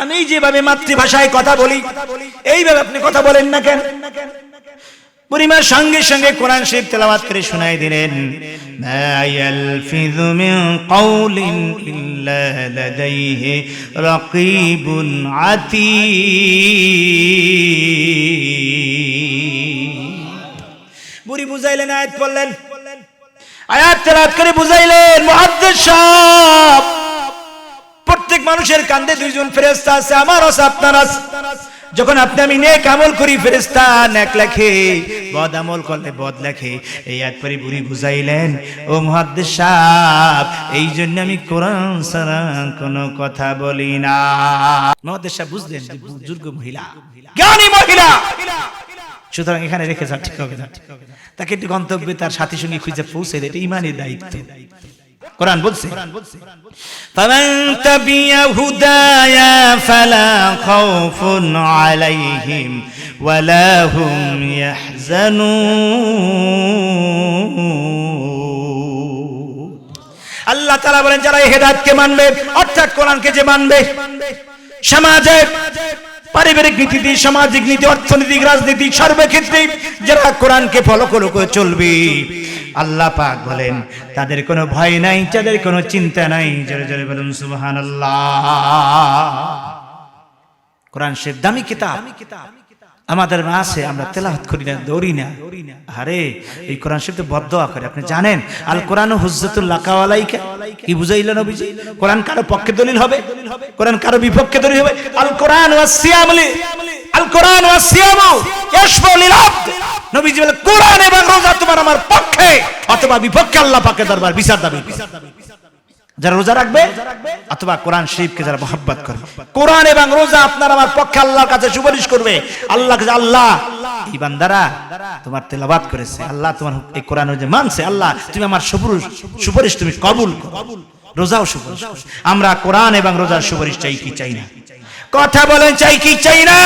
আমি যেভাবে মাতৃভাষায় কথা বলি, এইভাবে আপনি কথা বলেন না কেন? বুড়িমার সঙ্গে সঙ্গে কোরআন শরীফ তেলাওয়াত করে শোনাই দিলেন বুড়ি বুঝাইলেন, আয়াত পড়লেন। আয়াত তেলাওয়াত করে বুঝাইলেন প্রত্যেক মানুষের কান্দে দুইজন ফেরেস্তা আছে, আমার আছে, আপনার আছে। যখন আপনি আমি নেক আমল করি ফেরেস্তা নেক লেখে, বদ আমল করলে বদ লেখে। এই এক পরে বুড়ি বুঝাইলেন, ও মহাদ্দেশ সাহেব, এই জন্য আমি কোরআন সারা কোনো কথা বলি না। মহাদ্দেশ সাহেব বুঝলেন যে বুজুর্গ মহিলা, জ্ঞানী মহিলা। সুতরাং এখানে রেখে যা ঠিক হবে না। তাকে একটু গন্তব্যে তার সাথী সঙ্গে খুঁজে পৌঁছে দেয়, এটা ইমানের দায়িত্ব। কোরআন বলছে فمن تبع هدايا فلا خوف عليهم ولا هم يحزنون আল্লাহ তাআলা বলেন যারা এই হেদায়েতকে মানবে অর্থাৎ কোরআনকে যে মানবে সমাজে পারিবারিক নীতি সামাজিক নীতি, অর্থনৈতিক, রাজনীতি, সর্বক্ষেত্রে যারা কোরআনকে ফলো করে চলবে। আল্লাহ পাক বলেন, তাদের কোনো ভয় নাই, তাদের কোনো চিন্তা নাই। জোরে জোরে বলুন সুবহান কোরআন শেখ দামি কিতাব। আমাদের আছে আমরা তেলাওয়াত করি না, দৌড়ি না। আরে, এই কোরআন শরীফ তো বদদোয়া করে। আপনি জানেন আল কোরআন লাকাওয়ালাইকা কি বুঝাইলেন নবীজি? কোরআন কারও পক্ষে দলিল হবে? কোরআন কারও বিপক্ষে দলিল হবে? আল কোরআন ওয়াস সিয়ামলি আল কোরআন ওয়াস সিয়ামু ইয়াশফা নবীজি বলে, কোরআন এবং রোজা তোমার আমার পক্ষে, অথবা বিপক্ষে আল্লাহ পাকের দরবার বিচার দাবি করে। যারা রোজা রাখবে অথবা কোরআন শরীফকে যারা মহব্বত করবে। কোরআন এবং রোজা আপনার আমার পক্ষে আল্লাহর কাছে সুপারিশ করবে। আল্লাহ আল্লাহ তোমার করেছে। আল্লাহ তোমার এই কোরআন মানছে। আল্লাহ, তুমি আমার সুপুরুষ সুপারিশ তুমি কবুল রোজাও সুপারিশ আমরা কোরআন এবং রোজার সুপারিশ চাই কি চাই না? কথা বলেন, চাই কি চাই না?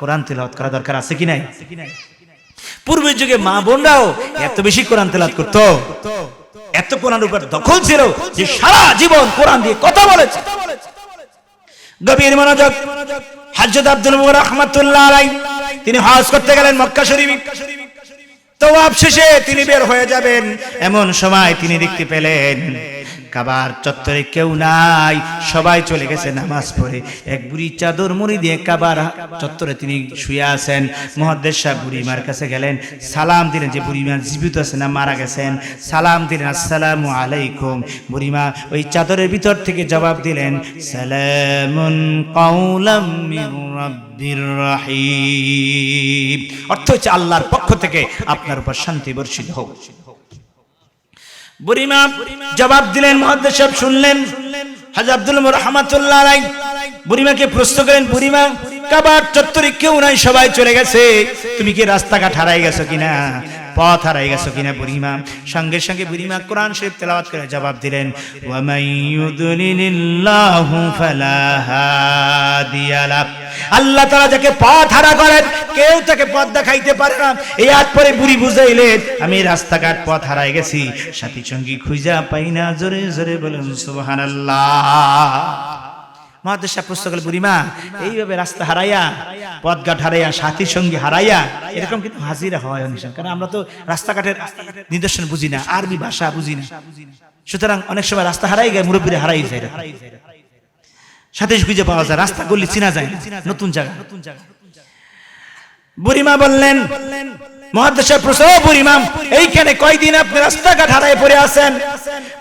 কোরআন তেলাওয়াত করা দরকার আছে কি নাই? পূর্বের যুগে মা বোনরাও এত বেশি কোরআন তেলাত করতো। এত কোরআনের উপর দখল ছিল যে সারা জীবন কোরআন দিয়ে কথা বলেছে। গভীর মনোযোগ আব্দুল রহমাতুল্লাহ আলাই তিনি হজ করতে গেলেন মক্কা শরীফ। শেষে তিনি বের হয়ে যাবেন, এমন সময় তিনি দেখতে পেলেন কাবার চত্বরে কেউ নাই। সবাই চলে গেছে নামাজ পড়ে। এক বুড়ি চাদর মুড়ি দিয়ে কাবার চত্বরে তিনি শুয়ে আছেন। মহাদ্দেশ শাহ বুড়িমার কাছে গেলেন। সালাম দিলেন যে বুড়িমা জীবিত আছে না মারা গেছেন। সালাম দিলেন, আসসালামু আলাইকুম। বুড়িমা ওই চাদরের ভিতর থেকে জবাব দিলেন, সালামুন কাউলাম রাব্বির রাহিম। অর্থ হচ্ছে আল্লাহর পক্ষ থেকে আপনার উপর শান্তি বর্ষিত হোক। বুড়িমা জবাব দিলেন মহাদ্দেশ সাহেব, শুনলেন। হাজি রহমাতুল্লাহ আলাই বুড়িমাকে প্রশ্ন করেন বুড়িমা, কাবার চত্বরে কেউ নাই, সবাই চলে গেছে। তুমি কি রাস্তাঘাট হারাই গেছো কিনা? পথ হারাই গেছো কিনা বুড়িমা? সঙ্গে সঙ্গে বুড়িমা কোরআন শরীফ তেলাওয়াত করে জবাব দিলেন ওয়ামাই ইউদলিলিল্লাহু ফালা। আল্লাহ তাআলা যাকে পথ হারা করেন, কেউ তাকে পথ দেখাইতে পারে না। এই আজ পরে বুড়ি বুঝাইলেন আমি রাস্তাঘাট পথ হারাই গেছি, সাথী সঙ্গী খুঁজা পাই না। জোরে জোরে বলেন, সুবহানাল্লাহ। মহাদেশা বুড়িমা এইভাবে রাস্তা হারাইয়া, পথঘাট হারাইয়া, সাথী সঙ্গী হারাইয়া, এরকম কিন্তু হাজিরা হয় অনেক কারণ আমরা তো রাস্তাঘাটের নিদর্শন বুঝি না, আরবি ভাষা বুঝি না। সুতরাং অনেক সময় রাস্তা হারাই যায় মুরব্বীরা হারাই যায় সাথে খুঁজে পাওয়া যায়, রাস্তা গলি চিনা যায় না। নতুন জায়গা। বুড়িমা বললেন মহাদেশের প্রশ্ন "ও বুড়িমা, এইখানে কয়দিন আপনি রাস্তাঘাট পড়ে আছেন?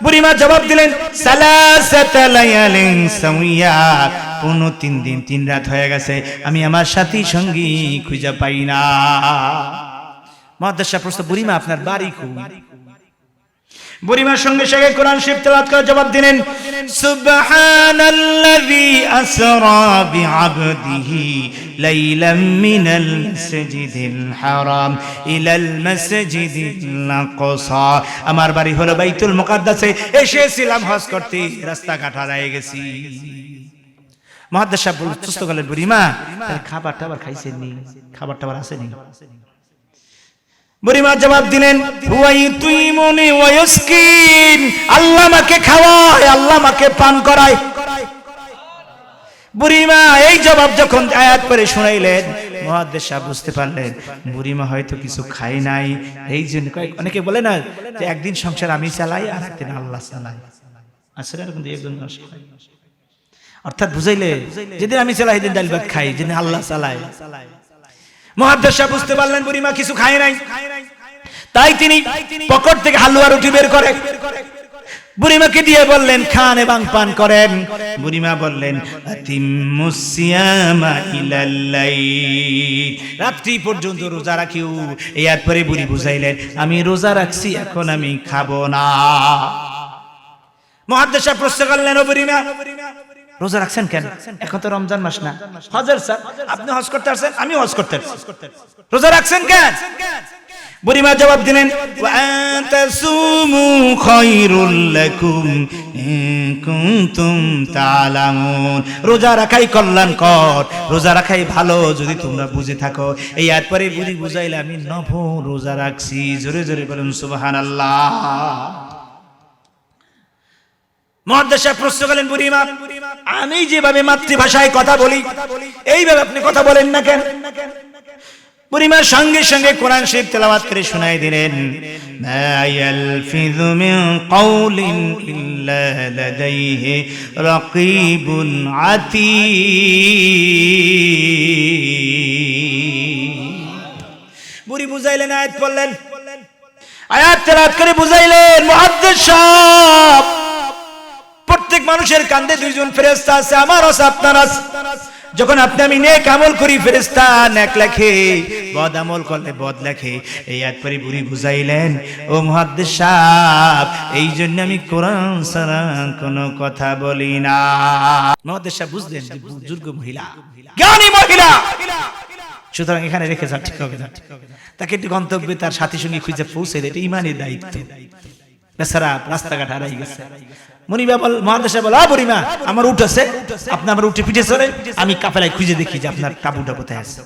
বুড়িমা জবাব দিলেন পনেরো তিন দিন, তিন রাত হয়ে গেছে, আমি আমার সাথী সঙ্গী খুঁজে পাই না। মহাদেশের প্রশ্ন বুড়িমা, আপনার বাড়ি খুব বুড়িমার সঙ্গে সঙ্গে কোরআন শিব তেলাওয়াত করে জবাব দিলেন, সুবহানাল্লাযী আমার বাড়ি হলো বাইতুল মুকাদ্দাসে, এসেছিলাম হজ করতে, রাস্তাঘাট হারায় গেছি। মহাদ্দেশ সাহেব সুস্থ গেলেন বুড়িমা খাবার টাবার খাইছেন নি? খাবার টাবার আসেনি বুড়িমা জবাব দিলেন আল্লাহ আমাকে খাওয়ায়, আল্লাহ আমাকে পান করায়। বুড়িমা এই জবাব যখন আয়াত করে শুনাইলেন হয়তো কিছু খাই নাই। এই জন্য অনেকে বলে না একদিন সংসার আমি চালাই, আর একদিন আল্লাহ চালাই আসলে অর্থাৎ বুঝাইলে, যেদিন আমি চালাই ডাল খাই, যেদিন আল্লাহ চালাই সাহেব বুঝতে পারলেন বুড়িমা, কিছু খায় নাই। তাই তিনি পকেট থেকে হালুয়া রুটি বের করে। বুড়িমাকে দিয়ে বললেন, খান এবং পান করেন। বুড়িমা বললেন রাত্রি পর্যন্ত রোজা রাখিও। এরপরে বুড়ি বুঝাইলেন, আমি রোজা রাখছি, এখন আমি খাব না। মহাদ্দেশা প্রশ্ন করলেন বুড়িমা রোজা রাখছেন কেন? এখন তো রমজান মাস না। হজর স্যার, আপনি হজ করতে আসছেন আমি হজ করতে রোজা রাখছেন কেন? বুড়িমা জবাব দিলেন রোজা রাখাই কল্যাণ কর রোজা রাখাই ভালো যদি তোমরা বুঝে থাকো। এই এরপরে বুড়ি বুঝাইলে, আমি নভ রোজা রাখছি। জোরে জোরে বলুন সুবাহান আল্লাহ আমি যেভাবে মাতৃভাষায় কথা বলি, এইভাবে আপনি কথা বলেন না কেন? বুড়িমার সঙ্গে সঙ্গে কোরআন করে শোনাই দিলেন বুড়ি বুঝাইলেন, আয়াত পড়লেন। আয়াত তেলাওয়াত করে বুঝাইলেন মুহাদ্দিস সাহেব প্রত্যেক মানুষের কান্দে দুইজন ফেরেস্তা আছে, আমার আছে, আপনার আছে। যখন আপনি আমি নেক আমল করি ফেরেস্তা নেক লেখে, বদ আমল করলে বদ লেখে। এই এক পরে বুড়ি বুঝাইলেন, ও মহাদ্দেশ সাহেব, এই জন্য আমি কোরআন সারা কোনো কথা বলি না। মহাদ্দেশ সাহেব বুঝলেন বুজুর্গ মহিলা, জ্ঞানী মহিলা। সুতরাং এখানে রেখে যান ঠিক হবে তাকে একটি গন্তব্যে তার সাথী সঙ্গে খুঁজে পৌঁছে দেয়, এটা ইমানের দায়িত্ব। বেচারা রাস্তাঘাট হারাই গেছে। আমার উঠ আছে, আপনি আমার উঠে পিঠে চলে আমি কাপেলায় খুঁজে দেখি যে আপনার তাবুটা কোথায় আছে।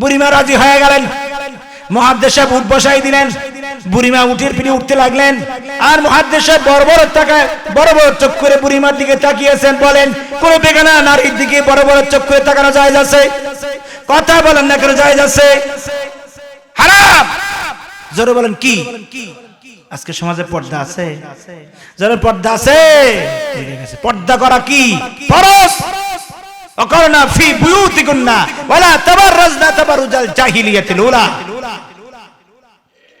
বুড়িমা রাজি হয়ে গেলেন, মহাদেশ উঠ বসাই দিলেন, বুড়িমা উঠের পিঠে উঠতে লাগলেন, আর মহাদেশ বড় বড় টাকায় বড় বড় চোখ করে বুড়িমার দিকে তাকিয়েছেন, বলেন, কোন বেগানা নারীর দিকে বড় বড় চোখ করে তাকানো যায় যাচ্ছে কথা বলেন না কেন যায় যাচ্ছে হারাম! জোরে বলেন, কি? আজকে সমাজে পর্দা আছে? যারা পর্দা আছে পর্দা করা কি? ফরজ? অকরনা ফি বুয়ুতিকুন্না। ওয়ালা তাবাররাজনা তাবারুজাল জাহিলিয়াতিল উলা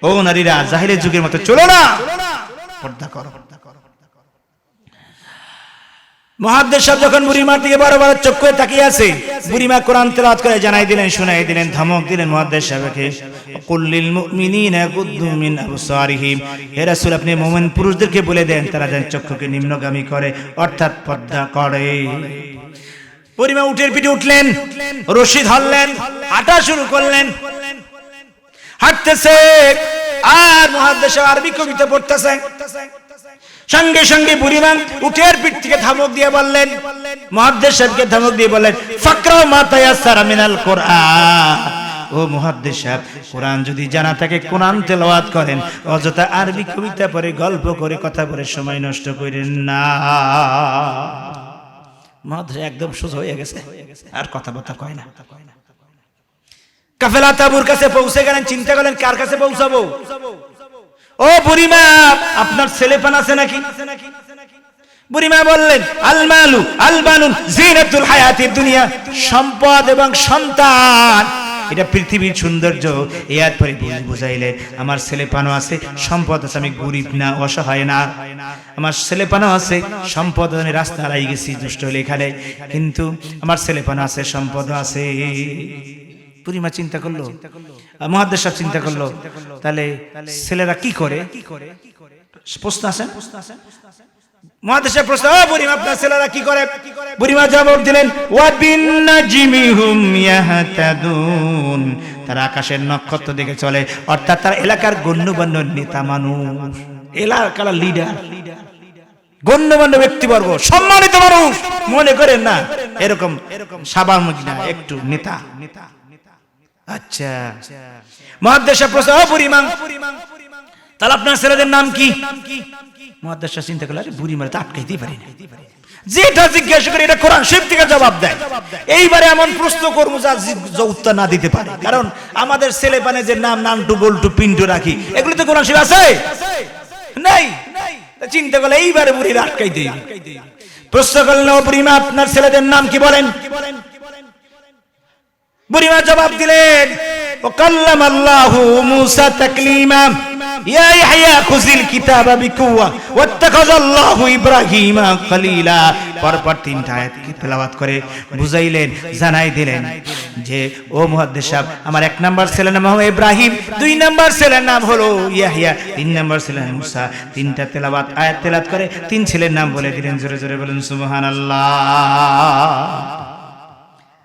ও নারীরা জাহিলের যুগের মতো চলো না। পর্দা করো। মহাদ্দেশ সাহেব যখন বুড়িমার দিকে বড় বড় চোখ তাকিয়ে আছে, বুড়িমা কোরআন তেলাওয়াত করে জানাই দিলেন, শুনাই দিলেন, ধমক দিলেন মহাদ্দেশ সাহেবকে। কুল্লিল মুমিনিনা গুদ্দু মিন আবসারিহিম। হে রাসূল, আপনি মুমিন পুরুষদেরকে বলে দেন, তারা যেন চক্ষুকে নিম্নগামী করে, অর্থাৎ পর্দা করে। বুড়িমা উঠের পিঠে উঠলেন, রশি ধরলেন, হাঁটা শুরু করলেন। হাঁটতেছে, আর মহাদ্দেশ আরবি কবিতা পড়তেছে। সঙ্গে সঙ্গে বুড়িমান উঠের পিঠ থেকে ধমক দিয়ে বললেন মহাদ্দেশ সাহেবকে ধমক দিয়ে বললেন, ফাকরাও মাতায়া সারা মিনাল কোরআন। ও মহাদ্দেশ সাহেব, কোরআন যদি জানা থাকে, কোরআন তেলাওয়াত করেন। অযথা আরবি কবিতা পড়ে, গল্প করে, কথা বলে সময় নষ্ট করেন না। মহাদ্দেশ একদম সোজা হয়ে গেছে, আর কথাবার্তা কয় না। কাফেলা তাবুর কাছে পৌঁছে গেলেন, চিন্তা করলেন, কার কাছে পৌঁছাবো? ও বুড়িমা, আপনার ছেলেপান আছে নাকি? বুড়িমা বললেন, আলমালু, আলবানুন, জিনাতুল হায়াতির দুনিয়া, সম্পদ এবং সন্তান। এটা পৃথিবীর সৌন্দর্য। এরপরে বুঝাইলে আমার ছেলেপানও আছে, সম্পদ আছে, আমি গরিব না, অসহায় না। আমার ছেলেপানও আছে, সম্পদ আমি রাস্তা হারাই গেছি, দুষ্ট হলে এখানে। কিন্তু আমার ছেলেপানও আছে, সম্পদও আছে। বুড়িমা চিন্তা করল মহাদেশ সাহেব চিন্তা করল। তাহলে ছেলেরা কি করে? প্রশ্ন আছে? মহাদেশের প্রশ্ন বুড়িমা আপনার ছেলেরা কি করে? বুড়িমা জবাব দিলেন ওয়াবিন্নাজিমিহুম ইয়াহতাদুন। তারা আকাশের নক্ষত্র দেখে চলে অর্থাৎ তারা এলাকার গণ্যমান্য নেতা মানুষ। এলাকার লিডার গণ্যমান্য ব্যক্তিবর্গ সম্মানিত মানুষ। মনে করেন না এরকম এরকম সাবান একটু নেতা নেতা। আচ্ছা। মহাদেশা প্রশ্ন, ও তাহলে আপনার ছেলেদের নাম কি? চিন্তা করলে তো আটকাইতেই পারি না। যেটা জিজ্ঞাসা করি, এটা কোরআন থেকে জবাব দেয়। এইবারে এমন প্রশ্ন করব যা উত্তর না দিতে পারে। কারণ আমাদের ছেলে পানে যে নাম নান্টু বল্টু, পিন্টু রাখি, এগুলি তো কোরআন শিব আছে? নাই। চিন্তা করলে এইবারে বুড়ির আটকাই দিই প্রশ্ন করলেন বুড়িমা, আপনার ছেলেদের নাম কি বলেন কি বলেন? বুড়িমা জবাব দিলেন ও কাল্লাম আল্লাহু মুসা তাকলিমা। ইয়া ইহইয়া খুযিল কিতাবা বিকুওয়া ওয়াত্তাখাযাল্লাহু ইব্রাহিমা খলিলা। পরপর তিনটা আয়াত কি তেলাওয়াত করে বুঝাইলেন, জানাই দিলেন যে, ও মুহাদ্দিস সাহেব, আমার এক নাম্বার ছেলের নাম হলো ইব্রাহিম, দুই নাম্বার ছেলের নাম হলো ইয়াহিয়া, তিন নাম্বার ছেলের মুসা। তিনটা তেলাওয়াত, আয়াত তেলাওয়াত করে তিন ছেলের নাম বলে দিলেন, জোরে জোরে বলেন, সুবহানাল্লাহ।